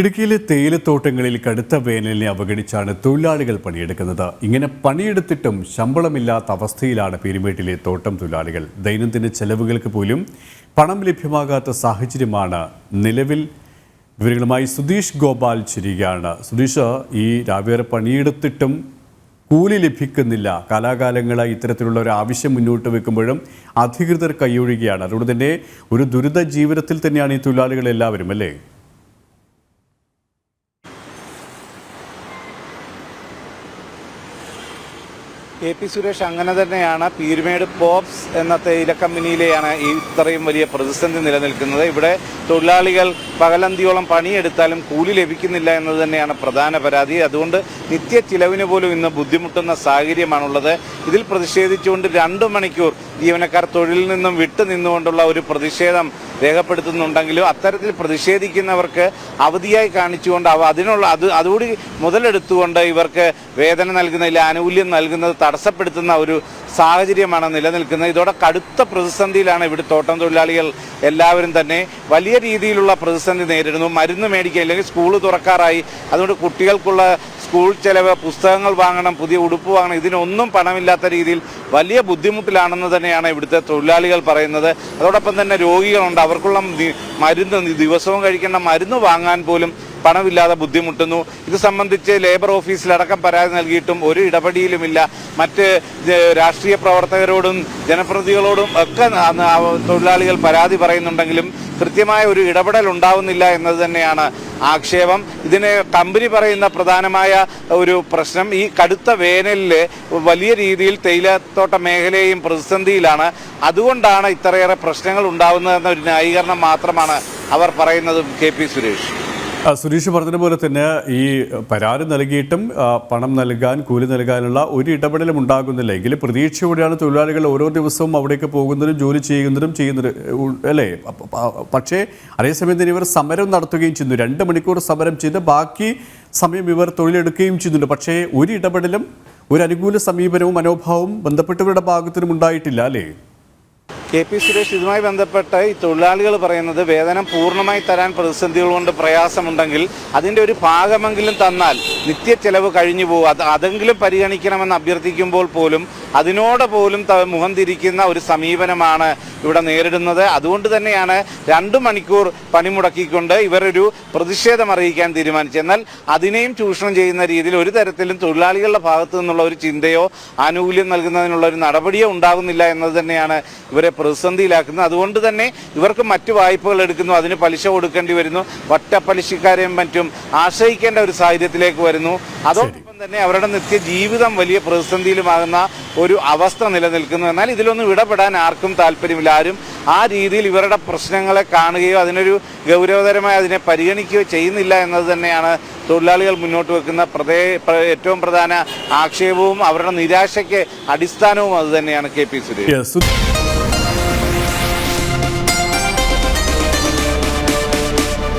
ഇടുക്കിയിലെ തേയിലത്തോട്ടങ്ങളിൽ കടുത്ത വേനലിനെ അവഗണിച്ചാണ് തൊഴിലാളികൾ പണിയെടുക്കുന്നത്. ഇങ്ങനെ പണിയെടുത്തിട്ടും ശമ്പളമില്ലാത്ത അവസ്ഥയിലാണ് പീരുമേട്ടിലെ തോട്ടം തൊഴിലാളികൾ. ദൈനംദിന ചെലവുകൾക്ക് പോലും പണം ലഭ്യമാകാത്ത സാഹചര്യമാണ് നിലവിൽ. വിവരങ്ങളുമായി സുധീഷ് ഗോപാൽ ചിരികയാണ് സുധീഷ് ഈ രാവിലെ പണിയെടുത്തിട്ടും കൂലി ലഭിക്കുന്നില്ല. കാലാകാലങ്ങളായി ഇത്തരത്തിലുള്ള ഒരു ആവശ്യം മുന്നോട്ട് വെക്കുമ്പോഴും അധികൃതർ കൈയൊഴുകയാണ്. അതുകൊണ്ട് തന്നെ ഒരു ദുരിത ജീവിതത്തിൽ തന്നെയാണ് ഈ തൊഴിലാളികൾ എല്ലാവരും അല്ലേ? കെ പി സുരേഷ് അങ്ങനെ തന്നെയാണ് പീരുമേട് പോപ്സ് എന്ന തേയില കമ്പനിയിലെയാണ് ഈ ഇത്രയും വലിയ പ്രതിസന്ധി നിലനിൽക്കുന്നത്. ഇവിടെ തൊഴിലാളികൾ പകലന്തിയോളം പണിയെടുത്താലും കൂലി ലഭിക്കുന്നില്ല എന്നത് തന്നെയാണ് പ്രധാന പരാതി. അതുകൊണ്ട് നിത്യ ചിലവിന് പോലും ഇന്ന് ബുദ്ധിമുട്ടുന്ന സാഹചര്യമാണുള്ളത്. ഇതിൽ പ്രതിഷേധിച്ചുകൊണ്ട് രണ്ടു മണിക്കൂർ ജീവനക്കാർ തൊഴിലിൽ നിന്നും വിട്ടു നിന്നുകൊണ്ടുള്ള ഒരു പ്രതിഷേധം രേഖപ്പെടുത്തുന്നുണ്ടെങ്കിലും അത്തരത്തിൽ പ്രതിഷേധിക്കുന്നവർക്ക് അവധിയായി കാണിച്ചുകൊണ്ട് അവ അതിനുള്ള അത് അതുകൂടി മുതലെടുത്തുകൊണ്ട് ഇവർക്ക് വേദന നൽകുന്നതിൽ ആനുകൂല്യം നൽകുന്നത് തടസ്സപ്പെടുത്തുന്ന ഒരു സാഹചര്യമാണ് നിലനിൽക്കുന്നത്. ഇതോടെ കടുത്ത പ്രതിസന്ധിയിലാണ് ഇവിടെ തോട്ടം തൊഴിലാളികൾ എല്ലാവരും തന്നെ വലിയ രീതിയിലുള്ള പ്രതിസന്ധി നേരിടുന്നു. മരുന്ന് മേടിക്കുക അല്ലെങ്കിൽ സ്കൂൾ തുറക്കാറായി. അതുകൊണ്ട് കുട്ടികൾക്കുള്ള സ്കൂൾ ചെലവ് പുസ്തകങ്ങൾ വാങ്ങണം പുതിയ ഉടുപ്പ് വാങ്ങണം ഇതിനൊന്നും പണമില്ലാത്ത രീതിയിൽ വലിയ ബുദ്ധിമുട്ടിലാണെന്ന് തന്നെയാണ് ഇവിടുത്തെ തൊഴിലാളികൾ പറയുന്നത്. അതോടൊപ്പം തന്നെ രോഗികളുണ്ട്. അവർക്കുള്ള മരുന്ന് ദിവസവും കഴിക്കേണ്ട മരുന്ന് വാങ്ങാൻ പോലും പണമില്ലാതെ ബുദ്ധിമുട്ടുന്നു. ഇത് സംബന്ധിച്ച് ലേബർ ഓഫീസിലടക്കം പരാതി നൽകിയിട്ടും ഒരു ഇടപെടിയിലുമില്ല മറ്റ് രാഷ്ട്രീയ പ്രവർത്തകരോടും ജനപ്രതിനിധികളോടും ഒക്കെ തൊഴിലാളികൾ പരാതി പറയുന്നുണ്ടെങ്കിലും കൃത്യമായ ഒരു ഇടപെടൽ ഉണ്ടാവുന്നില്ല എന്നത് തന്നെയാണ് ആക്ഷേപം. ഇതിന് കമ്പനി പറയുന്ന പ്രധാനമായ ഒരു പ്രശ്നം ഈ കടുത്ത വേനലിൽ വലിയ രീതിയിൽ തേയിലത്തോട്ട മേഖലയും പ്രതിസന്ധിയിലാണ്. അതുകൊണ്ടാണ് ഇത്രയേറെ പ്രശ്നങ്ങൾ ഉണ്ടാകുന്നതെന്ന ഒരു ന്യായീകരണം മാത്രമാണ് അവർ പറയുന്നത് കെ പി സുരേഷ്. സുരേഷ് പറഞ്ഞതുപോലെ തന്നെ ഈ പരാതി നൽകിയിട്ടും പണം നൽകാൻ കൂലി നൽകാനുള്ള ഒരു ഇടപെടലും ഉണ്ടാകുന്നില്ല എങ്കിലും പ്രതീക്ഷയോടെയാണ് തൊഴിലാളികൾ ഓരോ ദിവസവും അവിടേക്ക് പോകുന്നതും ജോലി ചെയ്യുന്നതും ചെയ്യുന്നത് അല്ലേ? പക്ഷേ അതേസമയം തന്നെ ഇവർ സമരം നടത്തുകയും ചെയ്യുന്നു. രണ്ട് മണിക്കൂർ സമരം ചെയ്ത് ബാക്കി സമയം ഇവർ തൊഴിലെടുക്കുകയും ചെയ്യുന്നുണ്ട്. പക്ഷേ ഒരു ഇടപെടലും ഒരു അനുകൂല സമീപനവും മനോഭാവവും ബന്ധപ്പെട്ടവരുടെ ഭാഗത്തിനും ഉണ്ടായിട്ടില്ല അല്ലേ? കെ പി സുരേഷ് ഇതുമായി ബന്ധപ്പെട്ട് ഈ തൊഴിലാളികൾ പറയുന്നത് വേതനം പൂർണമായി തരാൻ പ്രതിസന്ധികൾ കൊണ്ട് പ്രയാസമുണ്ടെങ്കിൽ അതിന്റെ ഒരു ഭാഗമെങ്കിലും തന്നാൽ നിത്യ ചെലവ് കഴിഞ്ഞു പോകും. അത് അതെങ്കിലും പരിഗണിക്കണമെന്ന് അഭ്യർത്ഥിക്കുമ്പോൾ പോലും അതിനോട് പോലും മുഖം തിരിക്കുന്ന ഒരു സമീപനമാണ് ഇവിടെ നേരിടുന്നത്. അതുകൊണ്ട് തന്നെയാണ് രണ്ടു മണിക്കൂർ പണിമുടക്കിക്കൊണ്ട് ഇവരൊരു പ്രതിഷേധം അറിയിക്കാൻ തീരുമാനിച്ചത്. എന്നാൽ അതിനെയും ചൂഷണം ചെയ്യുന്ന രീതിയിൽ ഒരു തരത്തിലും തൊഴിലാളികളുടെ ഭാഗത്തു നിന്നുള്ള ഒരു ചിന്തയോ ആനുകൂല്യം നൽകുന്നതിനുള്ള ഒരു നടപടിയോ ഉണ്ടാകുന്നില്ല എന്നത് തന്നെയാണ് ഇവരെ പ്രതിസന്ധിയിലാക്കുന്നത് അതുകൊണ്ട് തന്നെ ഇവർക്ക് മറ്റ് വായ്പകൾ എടുക്കുന്നു അതിന് പലിശ കൊടുക്കേണ്ടി വരുന്നു വട്ടപ്പലിശക്കാരെയും മറ്റും ആശ്രയിക്കേണ്ട ഒരു സാഹചര്യത്തിലേക്ക് വരുന്നു. അതോടൊപ്പം തന്നെ അവരുടെ നിത്യ ജീവിതം വലിയ പ്രതിസന്ധിയിലുമാകുന്ന ഒരു അവസ്ഥ നിലനിൽക്കുന്നു. എന്നാൽ ഇതിലൊന്നും ഇടപെടാൻ ആർക്കും താല്പര്യമില്ല. ആരും ആ രീതിയിൽ ഇവരുടെ പ്രശ്നങ്ങളെ കാണുകയോ അതിനൊരു ഗൗരവതരമായി അതിനെ പരിഗണിക്കുകയോ ചെയ്യുന്നില്ല എന്നത് തന്നെയാണ് തൊഴിലാളികൾ മുന്നോട്ട് വെക്കുന്ന പ്രതേ ഏറ്റവും പ്രധാന ആക്ഷേപവും അവരുടെ നിരാശയ്ക്ക് അടിസ്ഥാനവും അത് തന്നെയാണ് കെ പി സുരേഷ്.